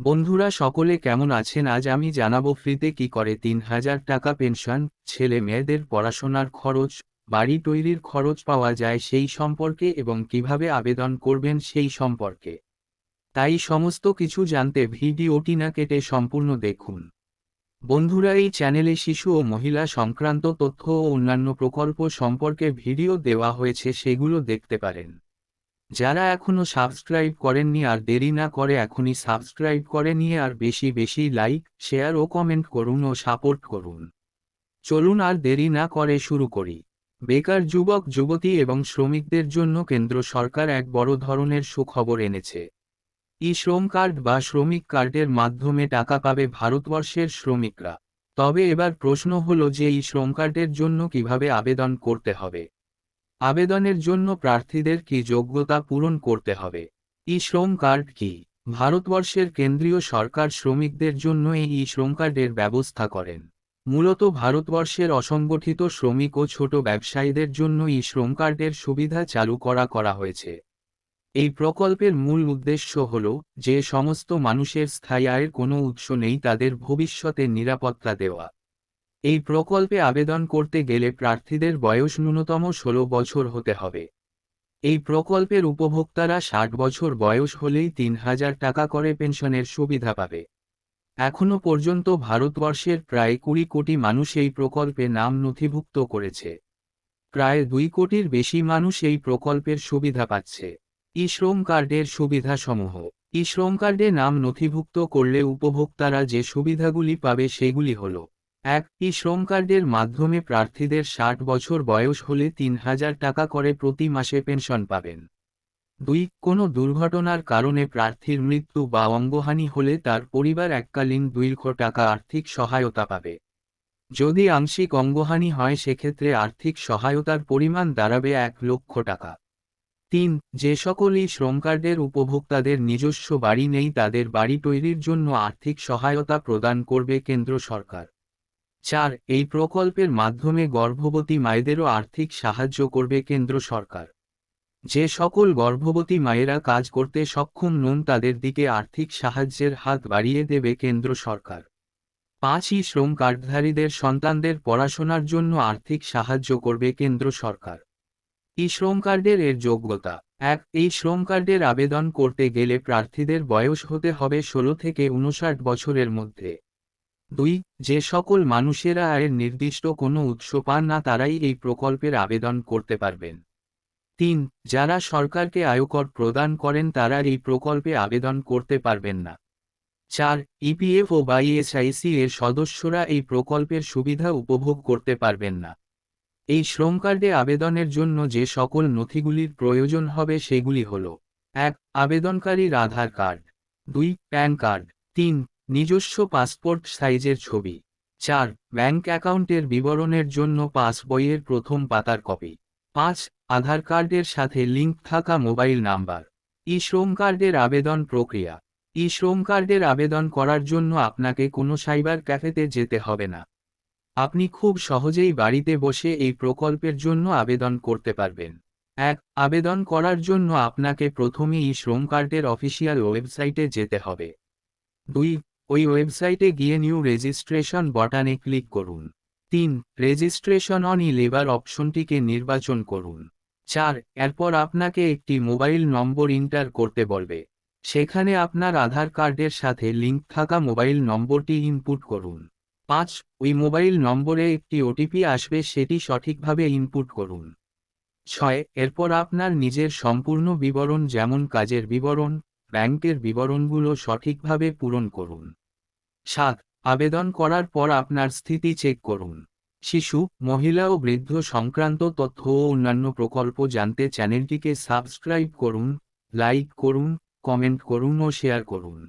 বন্ধুরা, সকলে কেমন আছেন? আজ আমি জানাব ফ্রিতে কি করে তিন হাজার টাকা পেনশন, ছেলে মেয়েদের পড়াশোনার খরচ, বাড়ি তৈরির খরচ পাওয়া যায় সেই সম্পর্কে এবং কীভাবে আবেদন করবেন সেই সম্পর্কে। তাই সমস্ত কিছু জানতে ভিডিওটি না কেটে সম্পূর্ণ দেখুন। বন্ধুরা, এই চ্যানেলে শিশু ও মহিলা সংক্রান্ত তথ্য ও অন্যান্য প্রকল্প সম্পর্কে ভিডিও দেওয়া হয়েছে, সেগুলো দেখতে পারেন। যারা এখনও সাবস্ক্রাইব করেননি আর দেরি না করে এখনই সাবস্ক্রাইব করে নিয়ে আর বেশি বেশি লাইক, শেয়ার ও কমেন্ট করুন ও সাপোর্ট করুন। চলুন আর দেরি না করে শুরু করি। বেকার যুবক, যুবতী এবং শ্রমিকদের জন্য কেন্দ্র সরকার এক বড় ধরনের সুখবর এনেছে। ই শ্রম কার্ড বা শ্রমিক কার্ডের মাধ্যমে টাকা পাবে ভারতবর্ষের শ্রমিকরা। তবে এবার প্রশ্ন হল যে এই শ্রম কার্ডের জন্য কীভাবে আবেদন করতে হবে? আবেদনের জন্য প্রার্থীদের কি যোগ্যতা পূরণ করতে হবে? ই শ্রম কার্ড কি? ভারতবর্ষের কেন্দ্রীয় সরকার শ্রমিকদের জন্য এই ই শ্রম কার্ডের ব্যবস্থা করেন। মূলত ভারতবর্ষের অসংগঠিত শ্রমিক ও ছোট ব্যবসায়ীদের জন্য ই শ্রম কার্ডের সুবিধা চালু করা করা হয়েছে। এই প্রকল্পের মূল উদ্দেশ্য হল যে সমস্ত মানুষের স্থায়ী আয়ের কোনো উৎস নেই তাদের ভবিষ্যতে নিরাপত্তা দেওয়া। এই প্রকল্পে আবেদন করতে গেলে প্রার্থীদের বয়স ন্যূনতম ষোলো বছর হতে হবে। এই প্রকল্পের উপভোক্তারা ষাট বছর বয়স হলেই তিন হাজার টাকা করে পেনশনের সুবিধা পাবে। এখনও পর্যন্ত ভারতবর্ষের প্রায় কুড়ি কোটি মানুষ এই প্রকল্পে নাম নথিভুক্ত করেছে। প্রায় দুই কোটির বেশি মানুষ এই প্রকল্পের সুবিধা পাচ্ছে। ই শ্রম কার্ডের সুবিধাসমূহ। ই শ্রম কার্ডে নাম নথিভুক্ত করলে উপভোক্তারা যে সুবিধাগুলি পাবে সেগুলি হল এক ই শ্রম কার্ডের মাধ্যমে প্রার্থীদের ষাট বছর বয়স হলে তিন হাজার টাকা করে প্রতি মাসে পেনশন পাবেন। দুই, কোনো দুর্ঘটনার কারণে প্রার্থীর মৃত্যু বা অঙ্গহানি হলে তার পরিবার এককালীন দুই টাকা আর্থিক সহায়তা পাবে। যদি আংশিক অঙ্গহানি হয়, সেক্ষেত্রে আর্থিক সহায়তার পরিমাণ দাঁড়াবে এক লক্ষ টাকা। তিন, যে সকলই শ্রম কার্ডের উপভোক্তাদের নিজস্ব বাড়ি নেই, তাদের বাড়ি তৈরির জন্য আর্থিক সহায়তা প্রদান করবে কেন্দ্র সরকার। চার, এই প্রকল্পের মাধ্যমে গর্ভবতী মায়েদেরও আর্থিক সাহায্য করবে কেন্দ্র সরকার। যে সকল গর্ভবতী মায়েরা কাজ করতে সক্ষম নন তাদের দিকে আর্থিক সাহায্যের হাত বাড়িয়ে দেবে কেন্দ্র সরকার। পাঁচই শ্রম কার্ডধারীদের সন্তানদের পড়াশোনার জন্য আর্থিক সাহায্য করবে কেন্দ্র সরকার। ই শ্রম কার্ডের এর যোগ্যতা। এক, এই শ্রম কার্ডের আবেদন করতে গেলে প্রার্থীদের বয়স হতে হবে ষোলো থেকে উনষাট বছরের মধ্যে। দুই, যে সকল মানুষেরা আয়ের নির্দিষ্ট কোনো উৎস পান না তারাই এই প্রকল্পের আবেদন করতে পারবেন। তিন, যারা সরকারকে আয়কর প্রদান করেন তারা এই প্রকল্পে আবেদন করতে পারবেন না। চার, ইপিএফ ও বা ইএসআইসি এর সদস্যরা এই প্রকল্পের সুবিধা উপভোগ করতে পারবেন না। এই শ্রম কার্ডে আবেদনের জন্য যে সকল নথিগুলির প্রয়োজন হবে সেগুলি হল, এক, আবেদনকারীর আধার কার্ড, দুই, প্যান কার্ড, তিন নিজস্ব পাসপোর্ট সাইজের ছবি। চার ব্যাংক অ্যাকাউন্টের বিবরণের জন্য পাস বইয়ের প্রথম পাতার কপি পাঁচ, আধার কার্ডের সাথে লিঙ্ক থাকা মোবাইল নাম্বার ই শ্রম কার্ডের আবেদন প্রক্রিয়া। ই শ্রম কার্ডের আবেদন করার জন্য আপনাকে কোনো সাইবার ক্যাফেতে যেতে হবে না। আপনি খুব সহজেই বাড়িতে বসে এই প্রকল্পের জন্য আবেদন করতে পারবেন। এক, আবেদন করার জন্য আপনাকে প্রথমে ই শ্রম কার্ডের অফিসিয়াল ওয়েবসাইটে যেতে হবে। দুই ওই ওয়েবসাইটে গিয়ে নিউ রেজিস্ট্রেশন বটানে ক্লিক করুন। তিন, রেজিস্ট্রেশন অন ই লেবার অপশনটিকে নির্বাচন করুন। চার, এরপর আপনাকে একটি মোবাইল নম্বর ইন্টার করতে বলবে। সেখানে আপনার আধার কার্ডের সাথে লিঙ্ক থাকা মোবাইল নম্বরটি ইনপুট করুন। পাঁচ, ওই মোবাইল নম্বরে একটি ওটিপি আসবে সেটি সঠিকভাবে ইনপুট করুন। ছয়, এরপর আপনার নিজের সম্পূর্ণ বিবরণ যেমন কাজের বিবরণ ব্যাংকের বিবরণগুলো সঠিকভাবে পূরণ করুন। সাত, আবেদন করার পর আপনার স্থিতি চেক করুন। শিশু, মহিলা ও বৃদ্ধ সংক্রান্ত তথ্য ও অন্যান্য প্রকল্প জানতে চ্যানেলটিকে সাবস্ক্রাইব করুন, লাইক করুন, কমেন্ট করুন ও শেয়ার করুন।